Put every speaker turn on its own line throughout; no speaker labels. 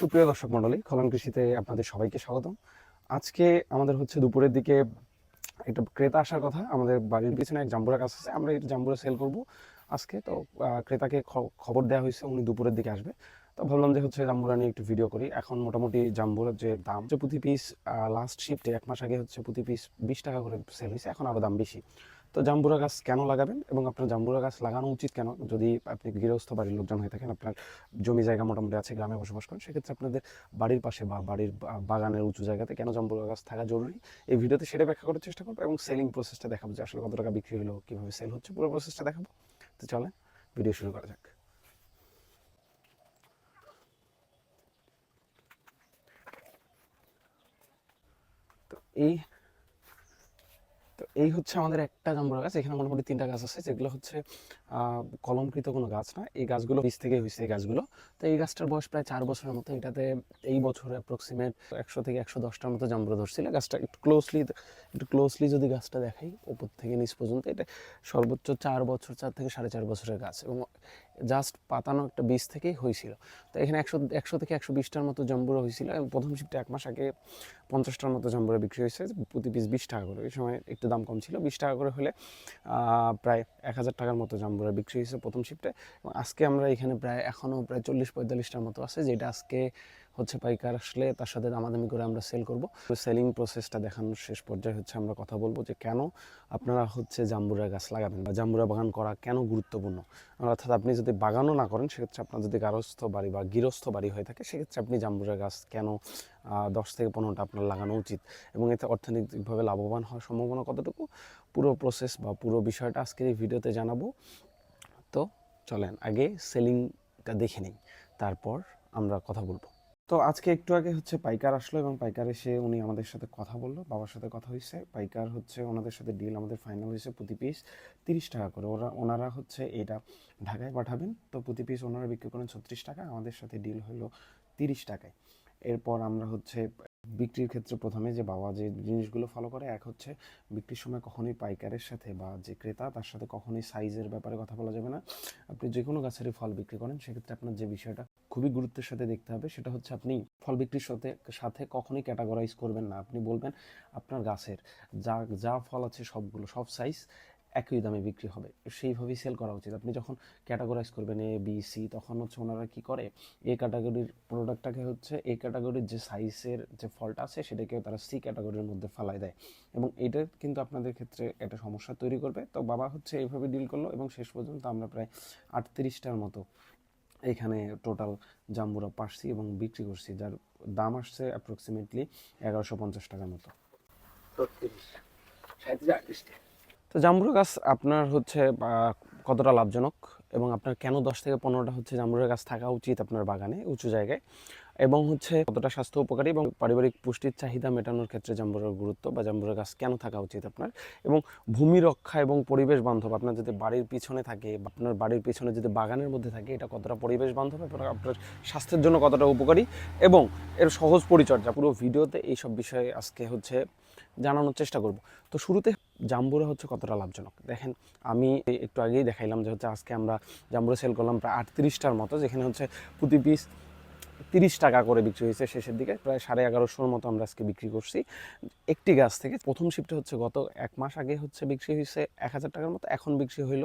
সুপ্রিয় দর্শক মণ্ডলী, খলন কৃষিতে আপনাদের সবাইকে স্বাগতম। আজকে আমাদের হচ্ছে দুপুরের দিকে একটা ক্রেতা আসার কথা, আমাদের বাড়ির পিছনে এক জাম্বুরা গাছ আছে, আমরা এই জাম্বুরা সেল করব আজকে। তো ক্রেতাকে খবর দেওয়া হয়েছে, উনি দুপুরের দিকে আসবে। তো ভাবলাম যে হচ্ছে জাম্বুরা নিয়ে একটু ভিডিও করি। এখন মোটামুটি জাম্বুরার যে দাম, যে প্রতি পিস লাস্ট শিফটে এক মাস আগে হচ্ছে প্রতি পিস বিশ টাকা করে সেল হয়েছে, এখন আরও দাম বেশি। তো জাম্বুরা গাছ কেন লাগাবেন? এবং আপনার জাম্বুরা গাছ লাগানো উচিত কেন? যদি আপনি গৃহস্থ বাড়ির লোকজন হয়ে থাকেন, আপনার জমি জায়গা মোটামুটি আছে, গ্রামে বসবাস করেন, সেক্ষেত্রে আপনাদের বাড়ির পাশে বা বাড়ির বাগানের উঁচু জায়গাতে কেন জাম্বুরা গাছ থাকা জরুরি? এই ভিডিওতে সেটা ব্যাখ্যা করার চেষ্টা করব এবং সেলিং প্রসেসটা দেখাবো যে আসলে কত টাকা বিক্রি হলো, কীভাবে সেল হচ্ছে, পুরো প্রসেসটা দেখাবো। তো চলে ভিডিও শুরু করা যাক। এই এই হচ্ছে আমাদের একটা জাম্বুরা গাছ এখানে মোটামুটি তিনটা গাছ আছে যেগুলো হচ্ছে কলমকৃত কোনো গাছ না। এই গাছগুলো বীজ থেকে হয়েছে এই গাছগুলো। তো এই গাছটার বয়স প্রায় চার বছরের মতো। এটাতে এই বছর অ্যাপ্রক্সিমেট একশো থেকে একশো দশটার মতো জাম্বুরা ধরছিল। গাছটা একটু ক্লোজলি একটু ক্লোজলি যদি গাছটা দেখাই, উপর থেকে নিচ পর্যন্ত, এটা সর্বোচ্চ চার বছর, চার থেকে সাড়ে চার বছরের গাছ এবং জাস্ট পাতানো একটা বীজ থেকেই হয়েছিল। তো এখানে একশো একশো থেকে একশো বিশটার মতো জাম্বুরা হয়েছিল এবং প্রথম শিফটে এক মাস আগে পঞ্চাশটার মতো জাম্বুরা বিক্রি হয়েছে। প্রতি পিস বিশ টাকা করে। ওই সময় একটু দাম কম ছিল। বিশ টাকা করে হলে প্রায় এক হাজার টাকার মতো জাম্বুরা বিক্রি হয়েছে প্রথম শিফটে এবং আজকে আমরা এখানে প্রায়, এখনও প্রায় চল্লিশ পঁয়তাল্লিশটার মতো আছে, যেটা আজকে হচ্ছে পাইকার আসলে তার সাথে দামাদামি করে আমরা সেল করব। সেলিং প্রসেসটা দেখানোর শেষ পর্যায়ে হচ্ছে আমরা কথা বলব যে কেন আপনারা হচ্ছে জাম্বুরা গাছ লাগাবেন বা জাম্বুরা বাগান করা কেন গুরুত্বপূর্ণ? অর্থাৎ আপনি যদি বাগানও না করেন, সেক্ষেত্রে আপনার যদি গারস্থ বাড়ি বা গৃহস্থ বাড়ি হয়ে থাকে, সেক্ষেত্রে আপনি জাম্বুরা গাছ কেন দশ থেকে পনেরোটা আপনার লাগানো উচিত? এবং এতে অর্থনৈতিকভাবে লাভবান হওয়ার সম্ভাবনা কতটুকু? পুরো প্রসেস বা পুরো বিষয়টা আজকের এই ভিডিওতে জানাব। তো চলেন আগে সেলিংটা দেখে নিই, তারপর আমরা কথা বলব। তো আজকে একটু আগে হচ্ছে পাইকার আসলো এবং পাইকার এসে উনি আমাদের সাথে কথা বলল, বাবার সাথে কথা হয়েছে। পাইকার হচ্ছে ওনাদের সাথে ডিল আমাদের ফাইনাল হয়েছে প্রতি পিস তিরিশ টাকা করে। ওরা, ওনারা হচ্ছে এটা ঢাকায় পাঠাবেন, তো প্রতি পিস ওনারা বিক্রি করেন ছত্রিশ টাকা, আমাদের সাথে ডিল হলো তিরিশ টাকায়। এরপর আমরা হচ্ছে বিক্রির ক্ষেত্রে প্রথমে যে বাবা যে জিনিসগুলো ফলো করে, এক হচ্ছে বিক্রির সময় কখনোই পাইকারের সাথে বা যে ক্রেতা তার সাথে কখনোই সাইজের ব্যাপারে কথা বলা যাবে না। আপনি যে কোনো গাছেরই ফল বিক্রি করেন, সেক্ষেত্রে আপনার যে বিষয়টা খুবই গুরুত্বের সাথে দেখতে হবে, সেটা হচ্ছে আপনি ফল বিক্রির সাথে সাথে কখনোই ক্যাটাগরাইজ করবেন না। আপনি বলবেন আপনার গাছের যা যা ফল আছে সবগুলো, সব সাইজ একই দামে বিক্রি হবে। সেইভাবেই সেল করা উচিত। আপনি যখন ক্যাটাগরাইজ করবেন এ বি সি তখন হচ্ছে ওনারা কী করে? এ ক্যাটাগরির প্রোডাক্টটাকে হচ্ছে এ ক্যাটাগরির যে সাইজের যে ফলটা আছে সেটাকে তারা সি ক্যাটাগরির মধ্যে ফালাই দেয়। এবং এটা কিন্তু আপনাদের ক্ষেত্রে একটা সমস্যা তৈরি করবে। তো বাবা হচ্ছে এইভাবে ডিল করল এবং শেষ পর্যন্ত আমরা প্রায় আটত্রিশটার মতো এখানে টোটাল জাম্বুরা পারছি এবং বিক্রি করছি, যার দাম আসছে অ্যাপ্রক্সিমেটলি এগারোশো পঞ্চাশ টাকার মতো। তো জাম্বুরা গাছ আপনার হচ্ছে কতটা লাভজনক এবং আপনার কেন দশ থেকে পনেরোটা হচ্ছে জাম্বুরা গাছ থাকা উচিত আপনার বাগানে, উঁচু জায়গায়? এবং হচ্ছে কতটা স্বাস্থ্য উপকারী এবং পারিবারিক পুষ্টির চাহিদা মেটানোর ক্ষেত্রে জাম্বুরার গুরুত্ব বা জাম্বুরা গাছ কেন থাকা উচিত আপনার? এবং ভূমি রক্ষা এবং পরিবেশ বান্ধব আপনার যদি বাড়ির পিছনে থাকে বা আপনার বাড়ির পিছনে যদি বাগানের মধ্যে থাকে, এটা কতটা পরিবেশ বান্ধব এবং আপনার স্বাস্থ্যের জন্য কতটা উপকারী? এবং এর সহজ পরিচর্যা, পুরো ভিডিওতে এইসব বিষয়ে আজকে হচ্ছে জানানোর চেষ্টা করব। তো শুরুতে জাম্বুরা হচ্ছে কতটা লাভজনক? দেখেন, আমি একটু আগেই দেখাইলাম যে হচ্ছে আজকে আমরা জাম্বুরা সেল করলাম প্রায় আটত্রিশটার মতো, যেখানে হচ্ছে প্রতি পিস তিরিশ টাকা করে বিক্রি হয়েছে শেষের দিকে, প্রায় সাড়ে এগারোশোর মতো আমরা আজকে বিক্রি করছি। একটি গাছ থেকে প্রথম শিফটে হচ্ছে গত এক মাস আগে হচ্ছে বিক্রি হয়েছে এক হাজার টাকার মতো, এখন বিক্রি হইল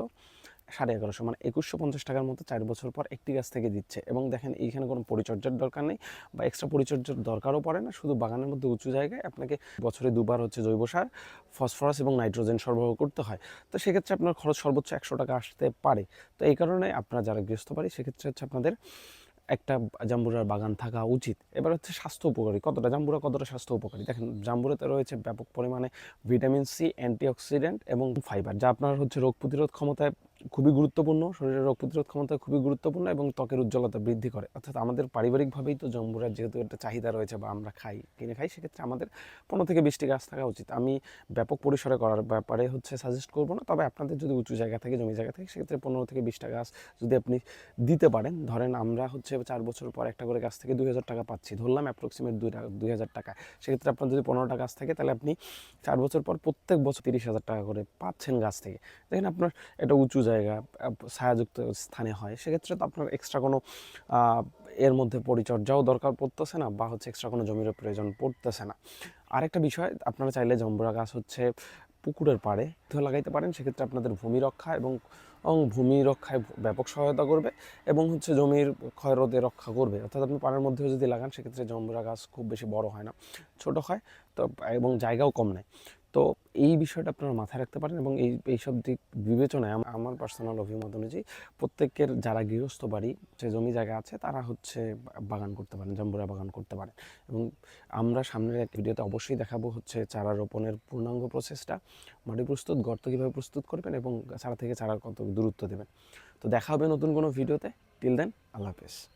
সাড়ে এগারোশো মানে একুশশো পঞ্চাশ টাকার মতো চার বছর পর একটি গাছ থেকে দিচ্ছে। এবং দেখেন, এইখানে কোনো পরিচর্যার দরকার নেই বা এক্সট্রা পরিচর্যার দরকারও পড়ে না। শুধু বাগানের মধ্যে উঁচু জায়গায় আপনাকে বছরে দুবার হচ্ছে জৈব সার, ফসফরাস এবং নাইট্রোজেন সরবরাহ করতে হয়। তো সেক্ষেত্রে আপনার খরচ সর্বোচ্চ একশো টাকা আসতে পারে। তো এই কারণে আপনারা যারা গৃহস্থ বাড়ি, সেক্ষেত্রে হচ্ছে আপনাদের একটা জাম্বুরার বাগান থাকা উচিত। এবার হচ্ছে স্বাস্থ্য উপকারী। কতটা জাম্বুরা, কতটা স্বাস্থ্য উপকারী? দেখেন, জাম্বুরাতে রয়েছে ব্যাপক পরিমাণে ভিটামিন সি, অ্যান্টিঅক্সিডেন্ট এবং ফাইবার, যা আপনার হচ্ছে রোগ প্রতিরোধ ক্ষমতায় খুবই গুরুত্বপূর্ণ, শরীরের রোগ প্রতিরোধ ক্ষমতা খুবই গুরুত্বপূর্ণ এবং ত্বকের উজ্জ্বলতা বৃদ্ধি করে। অর্থাৎ আমাদের পারিবারিকভাবেই তো জাম্বুরার যেহেতু একটা চাহিদা রয়েছে বা আমরা খাই, কিনে খাই, সেক্ষেত্রে আমাদের পনেরো থেকে বিশটি গাছ থাকা উচিত। আমি ব্যাপক পরিসরে করার ব্যাপারে হচ্ছে সাজেস্ট করব না, তবে আপনাদের যদি উঁচু জায়গা থেকে, জমি জায়গা থেকে, সেক্ষেত্রে পনেরো থেকে বিশটা গাছ যদি আপনি দিতে পারেন, ধরেন আমরা হচ্ছে চার বছর পর একটা করে গাছ থেকে দুই হাজার টাকা পাচ্ছি, ধরলাম অ্যাপ্রক্সিমেট দুই দুই হাজার টাকা। সেক্ষেত্রে আপনার যদি পনেরোটা গাছ থাকে, তাহলে আপনি চার বছর পর প্রত্যেক বছর তিরিশ হাজার টাকা করে পাচ্ছেন গাছ থেকে। দেখেন আপনার একটা উঁচু জায়গা ছায়াযুক্ত স্থানে হয়, সেক্ষেত্রে তো আপনার এক্সট্রা কোনো এর মধ্যে পরিচর্যাও দরকার পড়তেছে না বা হচ্ছে এক্সট্রা কোনো জমির প্রয়োজন পড়তেছে না। আরেকটা বিষয়, আপনারা চাইলে জম্বুরা গাছ হচ্ছে পুকুরের পাড়ে লাগাইতে পারেন, সেক্ষেত্রে আপনাদের ভূমি রক্ষা এবং এবং ভূমি রক্ষায় ব্যাপক সহায়তা করবে এবং হচ্ছে জমির ক্ষয় রোধে রক্ষা করবে। অর্থাৎ আপনি পাড়ের মধ্যেও যদি লাগান, সেক্ষেত্রে জম্বুরা গাছ খুব বেশি বড় হয় না, ছোট হয়, তো, এবং জায়গাও কম নেয়। তো এই বিষয়টা আপনারা মাথায় রাখতে পারেন এবং এই, এইসব দিক বিবেচনায় আম- আমার পার্সোনাল অভিমত অনুযায়ী প্রত্যেকের যারা গৃহস্থ বাড়ি, যে জমি জায়গা আছে, তারা হচ্ছে বাগান করতে পারেন, জাম্বুরা বাগান করতে পারেন। এবং আমরা সামনের এক ভিডিওতে অবশ্যই দেখাবো হচ্ছে চারা রোপণের পূর্ণাঙ্গ প্রসেসটা মাটি প্রস্তুত, গর্ত কীভাবে প্রস্তুত করবেন এবং চারা থেকে চারা কত দূরত্ব দেবেন। তো দেখা হবে নতুন কোনো ভিডিওতে। টিল দেন আল্লাহ হাফেজ।